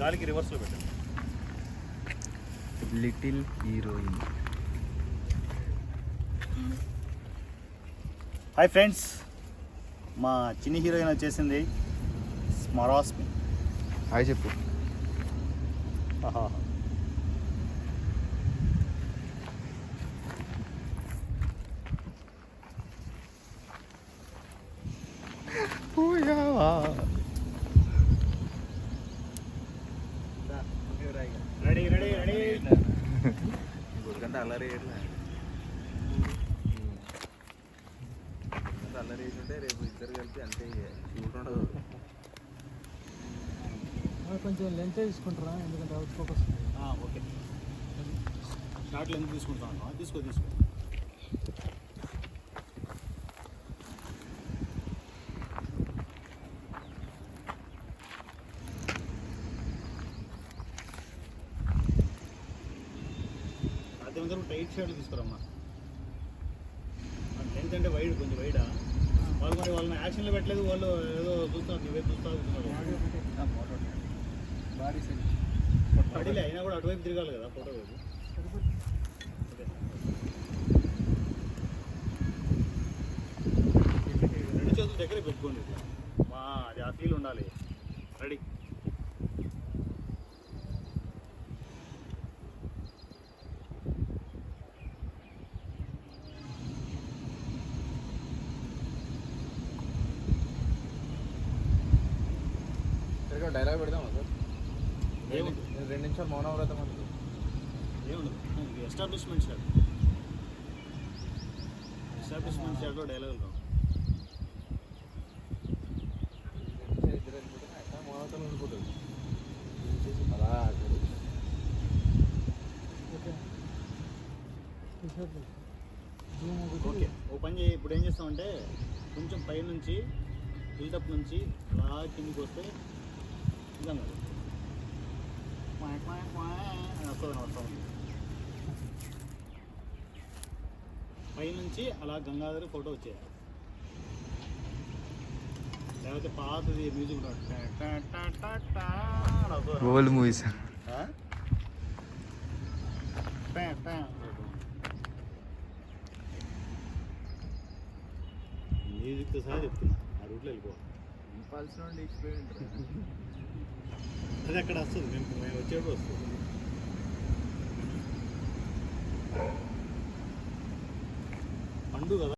గాలికి రివర్స్లో పెట్టండి. లిటిల్ హీరోయిన్ హాయ్ ఫ్రెండ్స్ మా చిన్ని హీరోయిన్ వచ్చేసింది స్మరాస్మి. హాయ్ చెప్పు. ఆహా. రెడీ రెడీ గురికంటే అల్లరి అల్లరి చేస్తుంటే రేపు ఇద్దరు కలిపి అంతే ఉండదు. కొంచెం లెంత్ తీసుకుంటారా? ఎందుకంటే అవుట్ ఫోకస్ ఓకే. షార్ట్లు ఎందుకు తీసుకుంటాను తీసుకో తీసుకో. అదే టైట్ షర్ట్లు తీసుకురమ్మా. లెంత్ అంటే వైడ్ కొంచెం వైడా? వాళ్ళు మరి వాళ్ళని యాక్షన్లో పెట్టలేదు వాళ్ళు ఏదో చూస్తారు నువ్వే చూస్తా పడిలే అయినా కూడా అటువైపు తిరగాలి కదా ఫోటో వైపు రెండు చేతులు దగ్గర పెట్టుకోండి ఇట్లా. మా అది ఆ ఫీల్ ఉండాలి. రెడీ డైలాగ్ పెడదామా సార్? ఏముంది? రెండు నిమిషాలు మౌనం వ్రతం అనుకో ఏముండదు ఎస్టాబ్లిష్మెంట్ షాట్ ఎస్టాబ్లిష్మెంట్ షాట్లో డైలాగులు రావు. మౌనవతం ఉండిపోతుంది. అలా ఓకే. ఓ పని చేయి. ఇప్పుడు ఏం చేస్తామంటే కొంచెం పై నుంచి బిల్డప్ నుంచి అలా కిందికి వస్తే నిజంగా వస్తుంది. వస్తాం పై నుంచి అలా గంగాధర్ ఫోటో వచ్చేయాలి లేకపోతే పాతది మ్యూజిక్ ఓల్డ్ మూవీస్ మ్యూజిక్తో సహా చెప్తున్నా. ఆ రూట్లో వెళ్ళిపో ఇంపాల్స్ నుండి ఇచ్చిపోయి ఉంటారు అది అక్కడ వస్తుంది మేము మేము వచ్చేప్పుడు వస్తుంది. పండు కదా?